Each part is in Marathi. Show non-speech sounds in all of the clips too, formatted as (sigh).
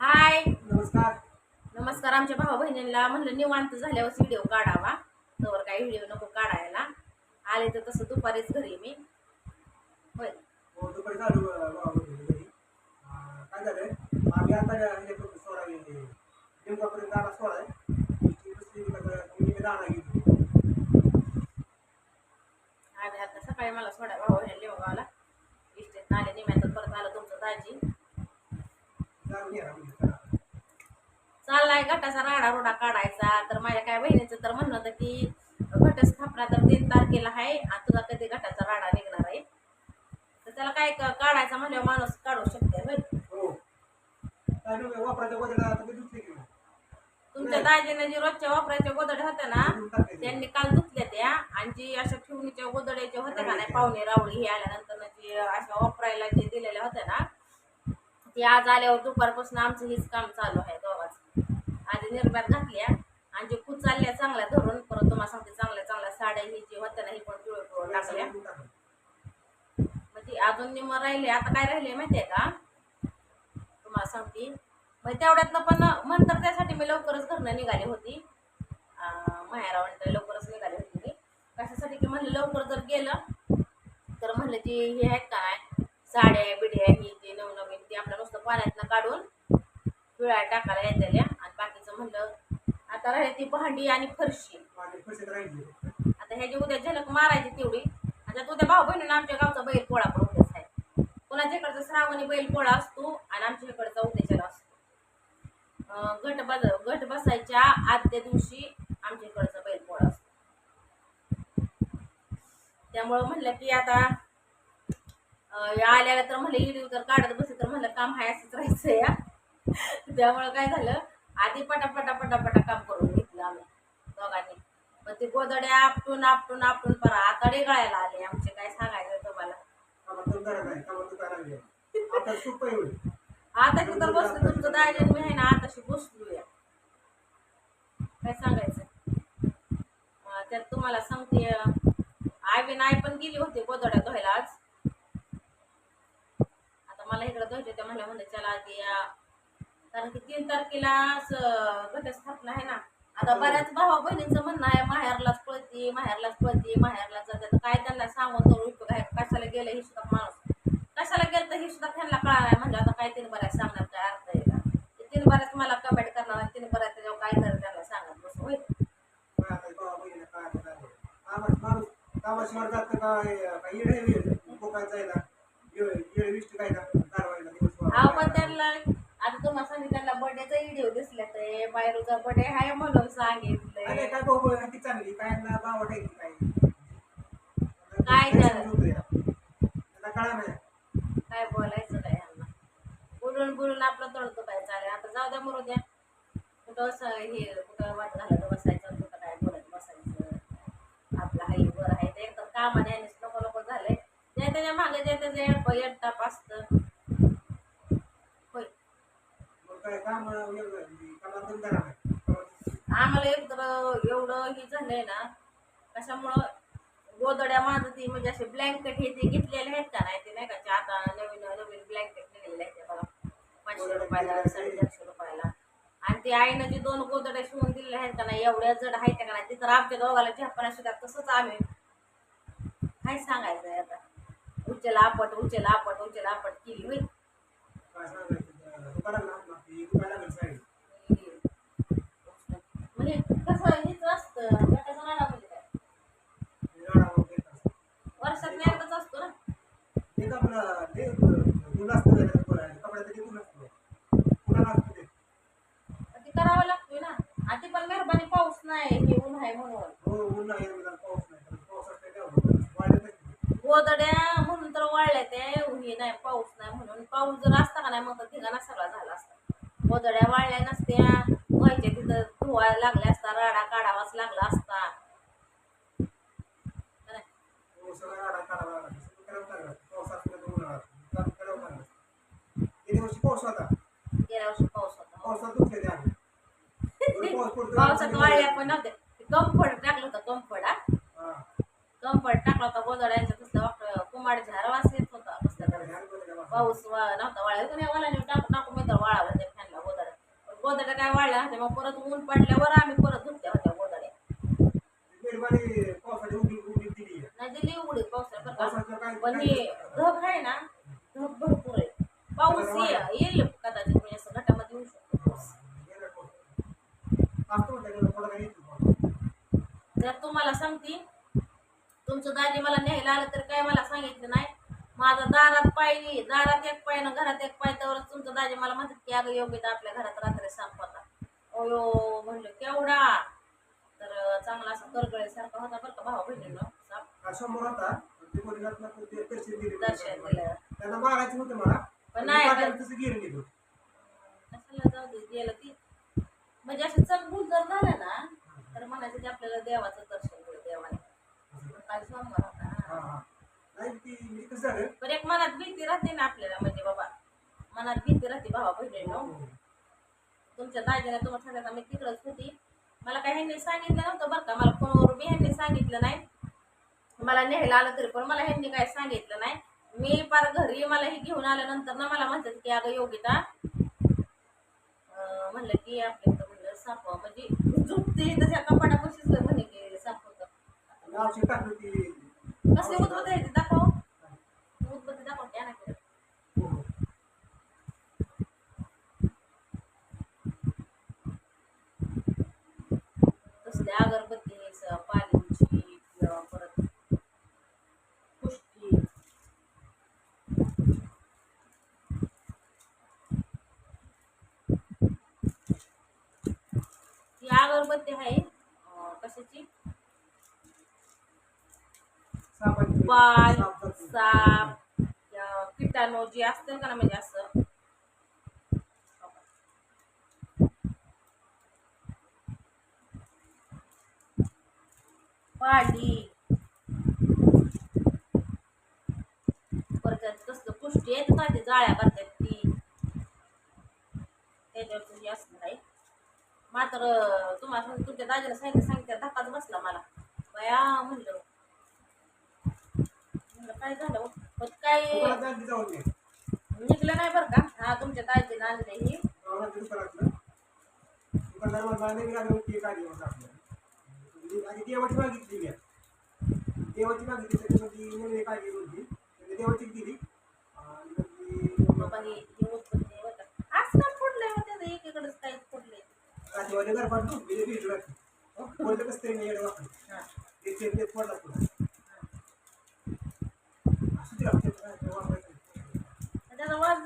हाय. नमस्कार. नमस्कार आमच्या भाऊ बहिणींना म्हणलं निवांत झाल्यावर व्हिडिओ काढावा. तर काही व्हिडिओ नको काढायला. आले तर तसं दुपारीच घरी मी. होय. हो, दुपारी चालू काय झालंय? आम्ही आता गेले. आला आहे. आम्ही आता सकाळी मला सोडा भाऊ बहिणी लिंबाला इस्टेत आले निम्यात परत आलं तुमचं दाजी जाऊन घ्या म्हणजे चला. चाललाय गटाचा राडा रोडा काढायचा. तर माझ्या काय बहिणीचं तर म्हणणं होतं की घटस्थापना तर तीन तारखेला आहे. आणि तुला कधी गटाचा राडा निघणार आहे? तर त्याला काय काढायचा म्हणल्यावर माणूस काढू शकते तुमच्या दाजीने जे रोजच्या वापरायच्या गोदड्या होत्या ना त्यांनी काल धुतल्या त्या. आणि जी अशा ठेवणीच्या गोदड्याच्या होत्या का नाही पाहुणे रावळी हे आल्यानंतर जे अशा वापरायला जे दिलेल्या होत्या ना ती आज आल्यावर दुपारपासून आमचं हेच काम चालू आहे दोघांचं. आधी निर्भर घातल्या आणि जे खूप चालल्या चांगल्या धरून परत तुम्हाला सांगते चांगल्या चांगल्या साड्या ही जी होत्या ना ही पण पिवळ पिवळ टाकल्या म्हणजे अजून निम राहिले आता काय राहिले माहितीये का? तुम्हाला सांगते. मग तेवढ्यातनं पण म्हणतर त्यासाठी मी लवकरच घरनं निघाली होती. माहेरावंट लवकरच निघाली होती मी. कशासाठी? की म्हणलं लवकर जर गेलं तर म्हणलं जी हे आहेत का नाही? साड्या बिड्या ही जी नवनवीन ती आपल्या नुसतं पाण्यातनं काढून पिळ्या टाकायला येतेल्या. आणि बाकीचं म्हणलं आता राहिले ती भांडी आणि फरशी. आता ह्याची उद्या झलक मारायची तेवढी. आता उद्या भाऊ बहिणीनं आमच्या गावचा बैल पोळा पण उद्याच आहे कोणाच्या इकडचा श्रावणी बैल पोळा असतो आणि आमच्या इकडचा उद्याच्याला असतो. घट बस घट बसायच्या आदल्या दिवशी आमच्या इकडचा बैल पोळा असतो. त्यामुळं म्हणलं की आता आल्याला तर म्हणलं इडी तर काढत बसले तर म्हणलं काम हाय असंच राहायचं या. त्यामुळं काय झालं आधी पटापटा पटापटा काम करून घेतलं आम्ही दोघांनी. पण ते गोदड्या आपटून आपटून आपटून परा आता गळायला आले आमचे काय सांगायचं तुम्हाला आता आता तिथं बसलं तुमचं दायजन मी आहे ना आताशी बसलूया. काय सांगायचं? त्यात तुम्हाला सांगते आई बी आई पण गेली होती गोदड्या धुवायला आज. मला इकडे धुवायचे त्या म्हणल्या म्हणजे चला आधी या. कारण की तीन तारखेला घटस्थापना आहे ना. आता बऱ्याच भावा बहिणींचं म्हणणं आहे माहेरलाच पळती माहेरलाच पळती माहेरलाच जाते. काय त्यांना सांगून तर उपयोग आहे कशाला गेलं हे सुद्धा माणूस? कशाला गेलं तर हे सुद्धा त्यांना कळणार म्हणजे आता काय तीन बऱ्याच सांगण्यात काय अर्थ आहे का? ते तीन बऱ्याच मला कमेंट करणार तीन बऱ्याच त्याच्यावर काय तर त्यांना सांगत बस होईल? कामात माणूस कामाशिवाय जातं काय काय येडे येईल काय जायला? विष्ट काय ना दारवायला दिवस हा पण त्यांना आता तुम्हाला सांगितलं बर्थडेचा व्हिडिओ दिसले ते बायरूचा बर्थडे आहे म्हणून अरे सांगितलंय काय भाऊ बहीण ती चांगली काय ना बाबा काय काय काय झालं? त्याला कळा नाही. काय बोलायचं काय यांना? बोलून बोलून आपलं तळतो काय चालेल आता जाऊ द्या मरू द्या. कुठं असं हे कुठं वाट घालत बसायचं कुठं काय बोलत बसायचं. आपलं हाई वर आहे ते एकदम कामाने नको नको झालंय. जे त्याच्यामागे जे त्याचे येड ताप असतं होय मग काय काम वेगळं कामात धंदा नाही आम्हाला एक तर एवढं हे झालंय ना कशामुळं गोदड्या माझं ती म्हणजे असे ब्लँकेट हे ते घेतलेले आहेत का नाही ते नाही का? आता नवीन नवीन ब्लँकेट निघालेले आहेत ते बघा. पाचशे रुपयाला साडेचारशे रुपयाला. आणि ते आईनं जे दोन गोदड्या शिवून दिलेल्या आहेत का नाही एवढ्या जड आहेत का नाही ते तर आमच्या दोघाला झेपणा सुद्धा तसंच आम्ही काय सांगायचं आहे आता उचला आपट उचला आपट उचला आपट केली होईल काय सांगायचं दुकानाला लागला की दुकानाला लागेल साईड म्हणजे कसं हेच असतं. गटाचा राडा म्हणजे काय वर्षात एकदाच असतो ना. ते करावं लागतोय ना. आधी पण मेहरबानी पाऊस नाही हे ऊन आहे म्हणून. हो गोदड्या म्हणून तर वाळल्या ते हे नाही पाऊस नाही म्हणून. पाऊस जर असता का नाही मग तर ठिकाणा सगळा झाला असता. गोदड्या वाळल्या नसत्या. व्हायच्या तिथं धुवायला लागल्या असता राडा काढावाच लागला असता? पाऊस होता. गेल्या वर्षी होता. पावसात (laughs) वाळल्या पण नव्हते कम्फर्ट टाकलं होतं कम्फर्ट हा. कम्फर्ट टाकला होता गोदड्यांच्या वाकडं कुमाड झार वास येत होता. कसला. पाऊस नव्हता. वाळा वाला टाकू टाकू मी तर वाळावलं ते. फॅनला गोदड्या काय वाढल्या होत्या मग परत ऊन पडल्यावर आम्ही परत धुतल्या होत्या गोदड्या. नाही दिली उघडी काय पण हे धग आहे ना धग भरपूर आहे. पाऊस ये- येईल कदाचित म्हणजे असं घटामध्ये येऊ शकतो. पाऊस. जर तुम्हाला सांगते तुमचं दाजी मला न्यायला आलं तर काय मला सांगितलं नाही? माझा दारात पाय दारात एक पाय ना घरात एक पाय त्यावरच तुमचं दाजी मला म्हणतात की अगं योग्य आपल्या घरात रात्री साप होता अयो म्हणलं केवढा? तर चांगला असं करगळेसारखा होता बरं का भावा बहिणीनं. साप. समोर होता. तर दर्शन दिले दर्शन दिलं. त्यांना मारायचं होतं मला. पण नाही तसं गेलं निघून कशाला जाऊ दे गेलं ती. म्हणजे असं चलबूल जर झालं ना तर म्हणायचं की आपल्याला देवाचं दर्शन देवाने काय सोमवार होता हा हा. हा पण एक मनात भीती राहते ना आपल्याला म्हणजे बाबा. मनात भीती राहते भावा बहिणीनो. हो. तुमच्या दाजीने तुम्हाला सांगितलं मी तिकडच होती. मला काही ह्यांनी सांगितलं नव्हतं बरं का. मला फोनवर बी ह्यांनी सांगितलं नाही. मला न्यायला आलं तरी पण मला ह्यांनी काय सांगितलं नाही. मी पार घरी मला हे घेऊन आल्यानंतर ना मला म्हणतात की अगं योगिता. म्हणलं की आपल्या इथं म्हणलं साप म्हणजे झुकते तशा कपाटापाशीच म्हणे की साप होतं. कसली उद्बत्ती आहे ती दाखव. उद्बत्ती दाखव त्या ना हो, तसले अगरबत्ती स- पालीची किंवा परत पुष्टी ती अगरबत्ती आहे अं, कशाची सापाची- साप जातो. किटाणू जे असतील का ना म्हणजे असं. पाली परत कसलं पुष्टी आहेत का ते जाळ्या करतात ती? त्याच्यावर तुझी असणार आहे मात्र तुम्हाला सांगते, तुमच्या दाजीला सांगितलं सांगितलं धक्काच बसला मला. बया म्हणलं काय झालं? हो? पण काय. निघलं नाही बरं का? हा तुमच्या दाजीनं आणले ही. नाही. आणि देवाची मागितली मी. देवाची मागितली त्याच्यामध्ये आली होती? देवाची दिली मग ती हे हे आजकाल फोडलंय मग त्याचं. एकीकडेच काहीच फोडलंय. रात्रीवाले घर पाडतो बिले बिल राहते बोललं कसं तरी मी येडं वाटलं हा. ते ते ते फोडला तुला असं ते आपल्या घरात वापरायचं. आणि त्याचा वाज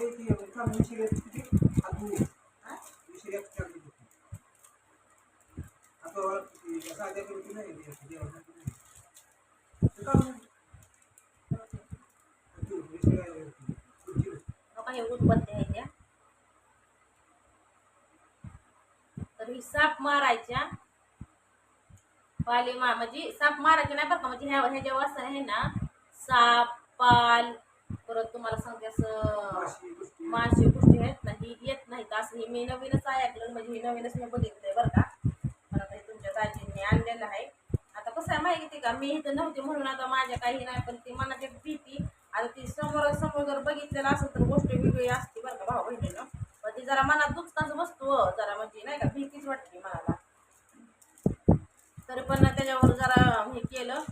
जातो ना सगळा. आणि ती काम विषय किती हात धुवून हा? विषय चांगली होती आता ती साध्या करून नाही देवासाठी नाही ते काम नाही. तू विषय खुर्ची बाबा हे उत्पत्ती आहे त्या तर ही साप मारायच्या पाली मा म्हणजे साप मारायचे नाही बरं का म्हणजे ह्या ह्याच्या वासन आहे ना साप पाल परत तुम्हाला सांगते असं माशी गोष्टी आहेत ना ही येत नाहीत. असं हे मी नवीनच ऐकलं म्हणजे हे नवीनच मी बघितलंय बरं का. पण आता हे तुमच्या दाजींनी आणलेलं आहे. आता कसं आहे माहिती का? मी इथं नव्हते म्हणून आता माझ्या काही नाही पण ती मनात एक भीती. आता ती समोर समोर जर बघितलेलं असेल तर गोष्ट वेगळी असते बरं का भाऊ बहिणीनं. पण ती जरा मनात दुखताच बसतो हो. जरा म्हणजे नाही का भीतीच वाटते मनाला. तरी पण त्याच्यावर जरा हे केलं.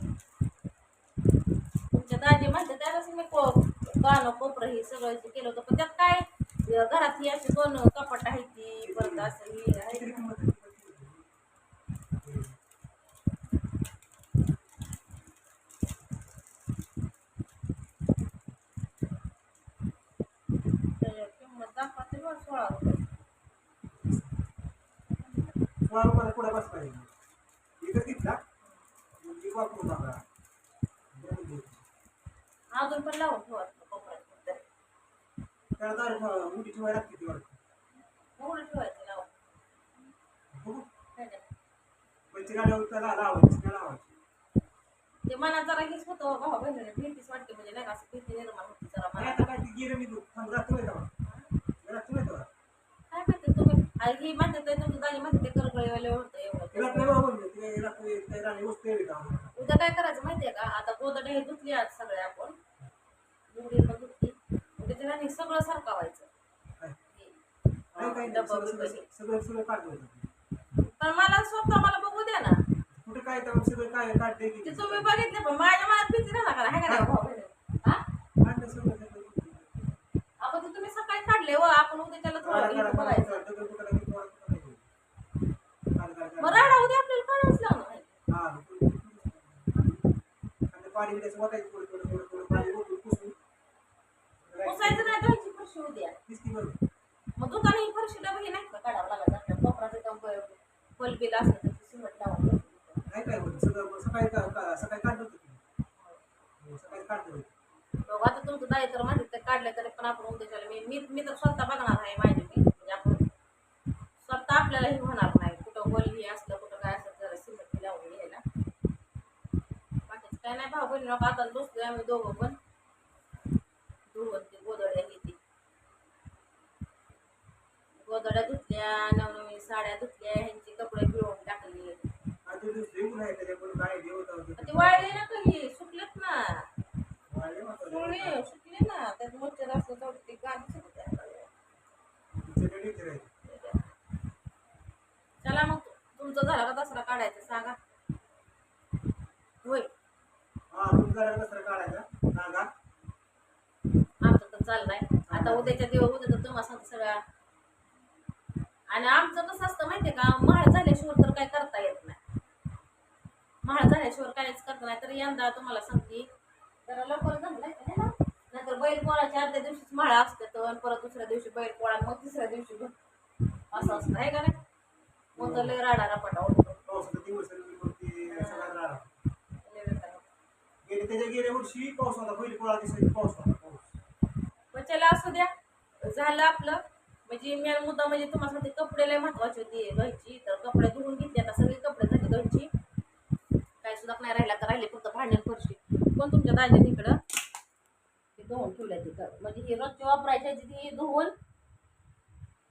तुमच्या दाजी म्हणते त्यालाच मी को गाणं कोपरं हे सगळं केलं होतं. पण त्यात काय घरात ही अशी दोन कपाट आहेत ती परत असं हे आहे. आहे? सोळा रुपये. सोळा रुपयाला पुढे बस पाहिजे. एकच घेतला वापरून टाका दोन दिवस. अजून पण लावून कोपऱ्यात त्याला दारू उडीची वाय लागते ती वाटते ठेवायचं काय त्याला लावायची लावायची. ते मनात जरा हेच होतं भाऊ बहिणीने भीतीच वाटते म्हणजे नाही का असं भीती निर्माण होती जरा नाही मनात. आता काय ती गेलं मी थांब नाही नाही तेव्हा. काय माहिती तुम्ही? आणि ही म्हणते ते तुमचं दाजी ते करगळेवाले होतं तिला एवढं नाही बाबा म्हणलं तिला रात्री काही राणी वस्तू यावी का? उद्या काय करायचं माहितीये का? आता गोदडे हे धुतली आज सगळे आपण लुगडी पण धुतली उद्या त्याला सगळं? हे, नाही. डब्बा सगळं सगळं सगळं सगळं काढलं होतं. पण मला स्वतः मला बघू द्या ना. कुठे काय तर सगळं काय काढते ते तुम्ही बघितले पण माझ्या मनात भीती राहणार का? हाय का नाही? भाऊ? हा? आपण ते तुम्ही सकाळी काढले व आपण उद्या त्याला थोडं बघायचं. मग राडा उद्या आपल्याला लागणार. हा, पाणी पुसायचं नाही धुवायची फरशी उद्या तीच ती बरोबर मग दुकान ही फरशी डबी नाही का काढावं लागत? आपल्या कोपराचं काम फल बिल असलं तर सिमेंट नाही काय होतं सगळं सकाळी का- का- सकाळी काढलं होतं की. हो, सकाळी काढलं होतं. बघ आता तुमचं दाय तर माहिती ते काढले तरी पण आपण उद्याच्याला मी मी मी तर स्वतः बघणार आहे माझी मी. म्हणजे आपण स्वतः आपल्याला हे होणार नाही. कुठं गोल हे असलं कुठं काय असलं जरा सिमेंट लावून घ्यायला. बाकीचं काय नाही भाऊ बहिणी आता बसलोय आम्ही दोघं पण दोघं ते गोदड्या घेते धुतल्या नवनवीन साड्या धुतल्या ह्यांची कपडे पिळून टाकली. आणि ते दुसरी ऊन आहे त्याच्याकडून काय देवता होतं ती. वाळली ना काही सुकलेत ना. सुकले सुकले ना. त्यात मच्छर असलं तर ते गादी. चला मग तुमचं झालं का दसरा काढायचं सांगा. होय. आमचं तर चाललंय. आता उद्याच्या दिवस उद्या तर तुम्हाला सांगते सगळ्या आणि आमचं कसं असतं माहितीये का? महाळ झाल्याशिवाय तर काय करता येत नाही. महाळ झाल्याशिवाय काहीच करता नाही. तर यंदा तुम्हाला सांगते जरा लवकर जमलंय नाही ना? बैल पोळाच्या आदल्या दिवशीच माळा असते तर परत दुसऱ्या दिवशी बैल पोळा मग तिसऱ्या दिवशी असं असतं आहे का नाही? मग तर लय राडा रपाटा आणि. गेले त्याच्या गेल्या वर्षी पाऊस होता पहिली पोळा दिसायची पाऊस होता. पाऊस पण असू द्या. झालं आपलं. म्हणजे मेन मुद्दा म्हणजे तुम्हाला सांगते कपडे लय महत्त्वाचे होते धुवायची तर कपडे धुवून घेतले आता सगळे कपडे झाले धुवायची काय सुद्धा नाही राहिला तर राहिले फक्त भांड्या फरशी. पण तुमच्या दाजी तिकडं? ते धुवून ठेवल्या तिकडं म्हणजे ही रोजची वापरायची ती धुवून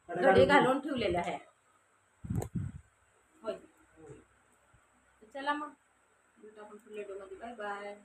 घडी घालून ठेवलेल्या आहे. होय. चला मग. आपण बाय बाय.